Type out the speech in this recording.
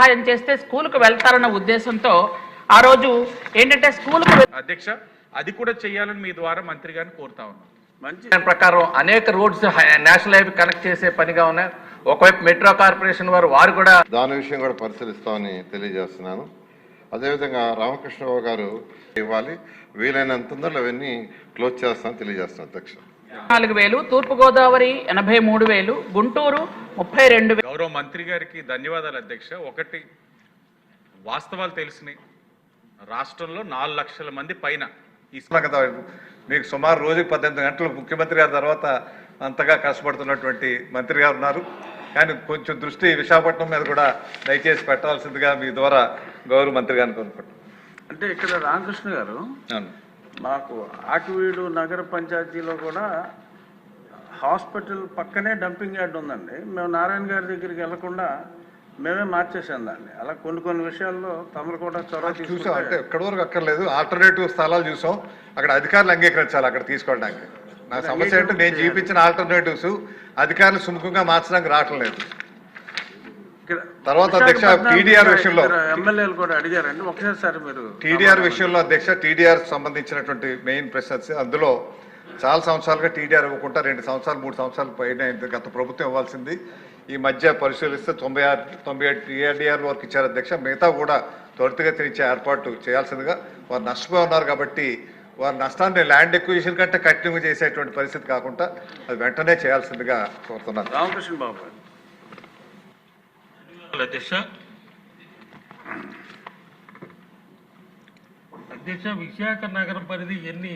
సహాయం చేస్తే స్కూల్కు వెళ్తారన్న ఉద్దేశంతో ఆ రోజు ఏంటంటే స్కూల్కు అధ్యక్ష అది కూడా చేయాలని మీ ద్వారా మంత్రి గారిని కోరుతా ఉన్నాం. మంచి దాని ప్రకారం అనేక రోడ్స్ నేషనల్ హైవే కనెక్ట్ చేసే పనిగా ఉన్నాయి. ఒకవైపు మెట్రో కార్పొరేషన్ వారు వారు కూడా దాని విషయం కూడా పరిశీలిస్తామని తెలియజేస్తున్నాను. అదేవిధంగా రామకృష్ణరావు గారు ఇవ్వాలి. వీలైనంత తొందరలో అవన్నీ క్లోజ్ చేస్తామని తెలియజేస్తున్నాను అధ్యక్ష. నాలుగు వేలు తూర్పుగోదావరి ఎనభై మూడు వేలు గుంటూరు ముప్పై రెండు వేలు. గౌరవ మంత్రి గారికి ధన్యవాదాలు అధ్యక్ష. ఒకటి వాస్తవాలు తెలిసినాయి. రాష్ట్రంలో నాలుగు లక్షల మంది పైన ఈ ఇస్తున్నాం కదా మీకు సుమారు రోజుకి పద్దెనిమిది గంటలు ముఖ్యమంత్రి గారి తర్వాత అంతగా కష్టపడుతున్నటువంటి మంత్రి గారు ఉన్నారు. కానీ కొంచెం దృష్టి విశాఖపట్నం మీద కూడా దయచేసి పెట్టాల్సిందిగా మీ ద్వారా గౌరవ మంత్రి గారిని కోరుకుంటున్నాను. అంటే ఇక్కడ రామకృష్ణ గారు అవును. మాకు ఆకివీడు నగర పంచాయతీలో కూడా హాస్పిటల్ పక్కనే డంపింగ్ యార్డ్ ఉందండి. మేము నారాయణ గారి దగ్గరికి వెళ్ళకుండా మేమే మార్చేసాం దాన్ని. అలా కొన్ని కొన్ని విషయాల్లో తమరు కూడా చొరవ చూసాం. అంటే ఎక్కడి వరకు అక్కర్లేదు. ఆల్టర్నేటివ్ స్థలాలు చూసాం. అక్కడ అధికారులు అంగీకరించాలి అక్కడ తీసుకోవడానికి. నా సమస్య ఏంటంటే నేను చూపించిన ఆల్టర్నేటివ్స్ అధికారులు సుముఖంగా మార్చడానికి రావటం లేదు ఇక్కడ తర్వాత అధ్యక్ష, ఇద్దరు విషయంలో. ఎమ్మెల్యేలు కూడా అడిగారండి ఒకసారి మీరు టీడీఆర్ విషయంలో అధ్యక్ష టీడీఆర్ సంబంధించినటువంటి మెయిన్ ప్రశ్న అందులో చాలా సంవత్సరాలుగా టీడీఆర్ ఇవ్వకుండా రెండు సంవత్సరాలు మూడు సంవత్సరాలు పైన. గత ప్రభుత్వం ఇవ్వాల్సింది ఈ మధ్య పరిశీలిస్తే తొంభై ఆరు తొంభై ఏడు టీఆర్డీఆర్ వరకు ఇచ్చారు అధ్యక్ష మిగతా కూడా త్వరితగతిన ఇచ్చే ఏర్పాటు చేయాల్సిందిగా వారు నష్టపోయి ఉన్నారు కాబట్టి వారి నష్టాన్ని ల్యాండ్ ఎక్విజిషన్ కంటే కంటిన్యూ చేసేటువంటి పరిస్థితి కాకుండా అది వెంటనే చేయాల్సిందిగా కోరుతున్నాను రామకృష్ణ బాబు గారు అధ్యక్ష అధ్యక్ష విశాఖ నగరం పరిధి ఎన్ని